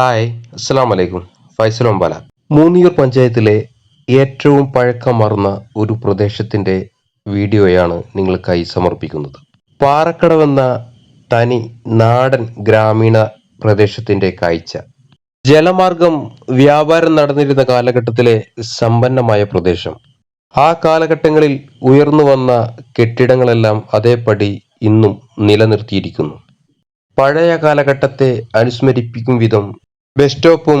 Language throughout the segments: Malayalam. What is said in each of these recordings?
ഹായ് അസ്സാം വലൈക്കും ഫൈസൽ മൂന്നിയൂർ പഞ്ചായത്തിലെ ഏറ്റവും പഴക്കമാർന്ന ഒരു പ്രദേശത്തിന്റെ വീഡിയോയാണ് നിങ്ങൾക്കായി സമർപ്പിക്കുന്നത്. പാറക്കടവെന്ന തനി നാടൻ ഗ്രാമീണ പ്രദേശത്തിന്റെ കാഴ്ച. ജലമാർഗം വ്യാപാരം നടന്നിരുന്ന കാലഘട്ടത്തിലെ സമ്പന്നമായ പ്രദേശം. ആ കാലഘട്ടങ്ങളിൽ ഉയർന്നു വന്ന കെട്ടിടങ്ങളെല്ലാം അതേപടി ഇന്നും നിലനിർത്തിയിരിക്കുന്നു. പഴയ കാലഘട്ടത്തെ അനുസ്മരിപ്പിക്കും വിധം ബസ് സ്റ്റോപ്പും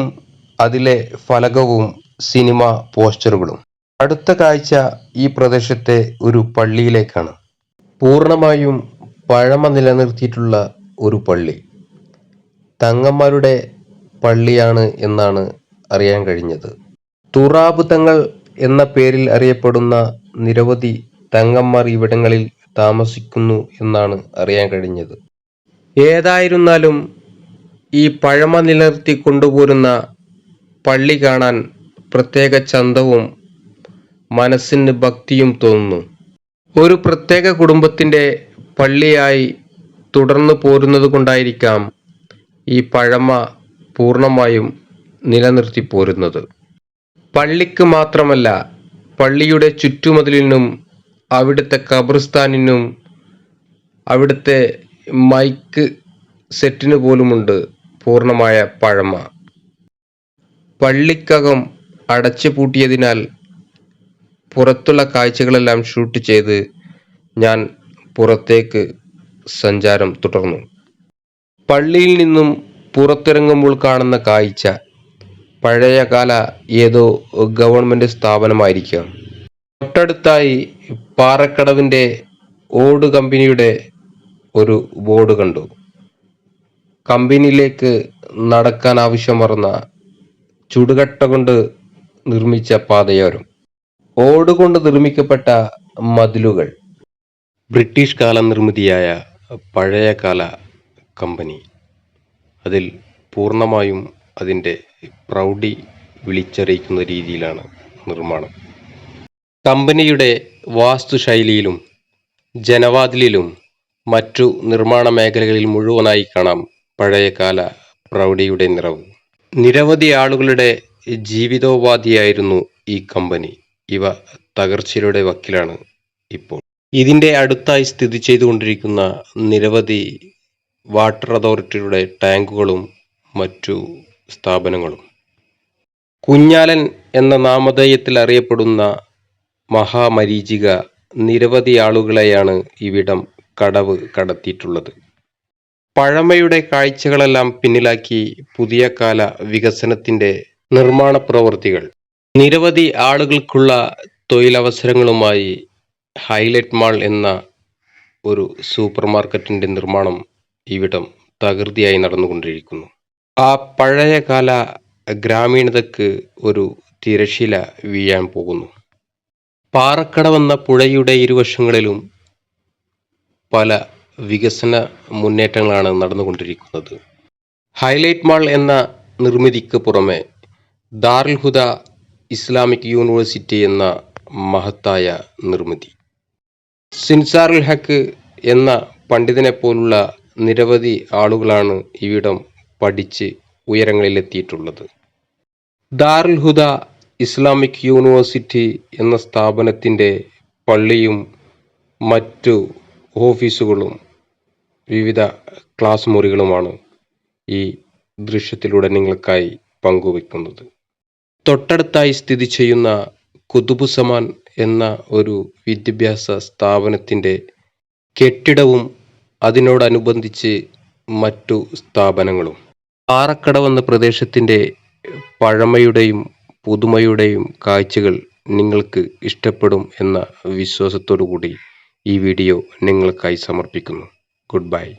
അതിലെ ഫലകവും സിനിമ പോസ്റ്ററുകളും അടുത്ത കാഴ്ച ഈ പ്രദേശത്തെ ഒരു പള്ളിയിലേക്കാണ്. പൂർണമായും പഴമ നിലനിർത്തിയിട്ടുള്ള ഒരു പള്ളി. തങ്ങന്മാരുടെ പള്ളിയാണ് എന്നാണ് അറിയാൻ കഴിഞ്ഞത്. തുറാബ് തങ്ങൾ എന്ന പേരിൽ അറിയപ്പെടുന്ന നിരവധി തങ്ങന്മാർ ഇവിടങ്ങളിൽ താമസിക്കുന്നു എന്നാണ് അറിയാൻ കഴിഞ്ഞത്. ഏതായിരുന്നാലും ഈ പഴമ നിലനിർത്തി കൊണ്ടുപോരുന്ന പള്ളി കാണാൻ പ്രത്യേക ചന്തവും മനസ്സിന് ഭക്തിയും തോന്നുന്നു. ഒരു പ്രത്യേക കുടുംബത്തിന്റെ പള്ളിയായി തുടർന്നു പോരുന്നത് കൊണ്ടായിരിക്കാം ഈ പഴമ പൂർണമായും നിലനിർത്തി പോരുന്നത്. പള്ളിക്ക് മാത്രമല്ല പള്ളിയുടെ ചുറ്റുമതിലിനും അവിടുത്തെ ഖബർസ്ഥാനിനും അവിടുത്തെ മൈക്ക് സെറ്റിന് പോലുമുണ്ട്. പൂർണമായ പഴമ. പള്ളിക്കകം അടച്ചു പൂട്ടിയതിനാൽ പുറത്തുള്ള കാഴ്ചകളെല്ലാം ഷൂട്ട് ചെയ്ത് ഞാൻ പുറത്തേക്ക് സഞ്ചാരം തുടർന്നു. പള്ളിയിൽ നിന്നും പുറത്തിറങ്ങുമ്പോൾ കാണുന്ന കാഴ്ച പഴയകാല ഏതോ ഗവൺമെന്റ് സ്ഥാപനമായിരിക്കാം. തൊട്ടടുത്തായി പാറക്കടവിന്റെ ഓട് കമ്പനിയുടെ ഒരു ബോർഡ് കണ്ടു. കമ്പനിയിലേക്ക് നടക്കാൻ ആവശ്യം വരുന്ന ചുടുകട്ട കൊണ്ട് നിർമ്മിച്ച പാതയോരം. ഓടുകൊണ്ട് നിർമ്മിക്കപ്പെട്ട മതിലുകൾ. ബ്രിട്ടീഷ് കാല നിർമ്മിതിയായ പഴയകാല കമ്പനി. അതിൽ പൂർണമായും അതിന്റെ പ്രൗഢി വിളിച്ചറിയിക്കുന്ന രീതിയിലാണ് നിർമ്മാണം. കമ്പനിയുടെ വാസ്തുശൈലിയിലും ജനവാതിലിലും മറ്റു നിർമ്മാണ മേഖലകളിൽ മുഴുവനായി കാണാം പഴയകാല പ്രൗഢിയുടെ നിറവ്. നിരവധി ആളുകളുടെ ജീവിതോപാധിയായിരുന്നു ഈ കമ്പനി. ഇവ തകർച്ചയുടെ വക്കിലാണ് ഇപ്പോൾ. ഇതിന്റെ അടുത്തായി സ്ഥിതി ചെയ്തുകൊണ്ടിരിക്കുന്ന നിരവധി വാട്ടർ അതോറിറ്റിയുടെ ടാങ്കുകളും മറ്റു സ്ഥാപനങ്ങളും. കുഞ്ഞാലൻ എന്ന നാമധേയത്തിൽ അറിയപ്പെടുന്ന മഹാമരീചിക നിരവധി ആളുകളെയാണ് ഇവിടം കടവ് കടത്തിയിട്ടുള്ളത്. പഴമയുടെ കാഴ്ചകളെല്ലാം പിന്നിലാക്കി പുതിയ കാല വികസനത്തിന്റെ നിർമ്മാണ പ്രവൃത്തികൾ. നിരവധി ആളുകൾക്കുള്ള തൊഴിലവസരങ്ങളുമായി ഹൈലൈറ്റ് മാൾ എന്ന ഒരു സൂപ്പർ മാർക്കറ്റിന്റെ നിർമ്മാണം ഇവിടം തകൃതിയായി നടന്നുകൊണ്ടിരിക്കുന്നു. ആ പഴയകാല ഗ്രാമീണതക്ക് ഒരു തിരശീല വീഴാൻ പോകുന്നു. പാറക്കടവെന്ന പുഴയുടെ ഇരുവശങ്ങളിലും പല വികസന മുന്നേറ്റങ്ങളാണ് നടന്നുകൊണ്ടിരിക്കുന്നത്. ഹൈലൈറ്റ് മാൾ എന്ന നിർമ്മിതിക്ക് പുറമെ ദാർൽഹുദ ഹുദ ഇസ്ലാമിക് യൂണിവേഴ്സിറ്റി എന്ന മഹത്തായ നിർമ്മിതി. സിൻസാറുൽ ഹക്ക് എന്ന പണ്ഡിതനെ പോലുള്ള നിരവധി ആളുകളാണ് ഇവിടം പഠിച്ച് ഉയരങ്ങളിലെത്തിയിട്ടുള്ളത്. ദാർൽഹുദ ഹുദ ഇസ്ലാമിക് യൂണിവേഴ്സിറ്റി എന്ന സ്ഥാപനത്തിന്റെ പള്ളിയും മറ്റു ഓഫീസുകളും വിവിധ ക്ലാസ് മുറികളുമാണ് ഈ ദൃശ്യത്തിലൂടെ നിങ്ങൾക്കായി പങ്കുവെക്കുന്നത് തൊട്ടടുത്തായി സ്ഥിതി ചെയ്യുന്ന കുതുബുസമാൻ എന്ന ഒരു വിദ്യാഭ്യാസ സ്ഥാപനത്തിന്റെ കെട്ടിടവും അതിനോടനുബന്ധിച്ച് മറ്റു സ്ഥാപനങ്ങളും. പാറക്കടവ് എന്ന പ്രദേശത്തിന്റെ പഴമയുടെയും പുതുമയുടെയും കാഴ്ചകൾ നിങ്ങൾക്ക് ഇഷ്ടപ്പെടും എന്ന വിശ്വാസത്തോടു കൂടി ഈ വീഡിയോ നിങ്ങൾക്കായി സമർപ്പിക്കുന്നു. goodbye.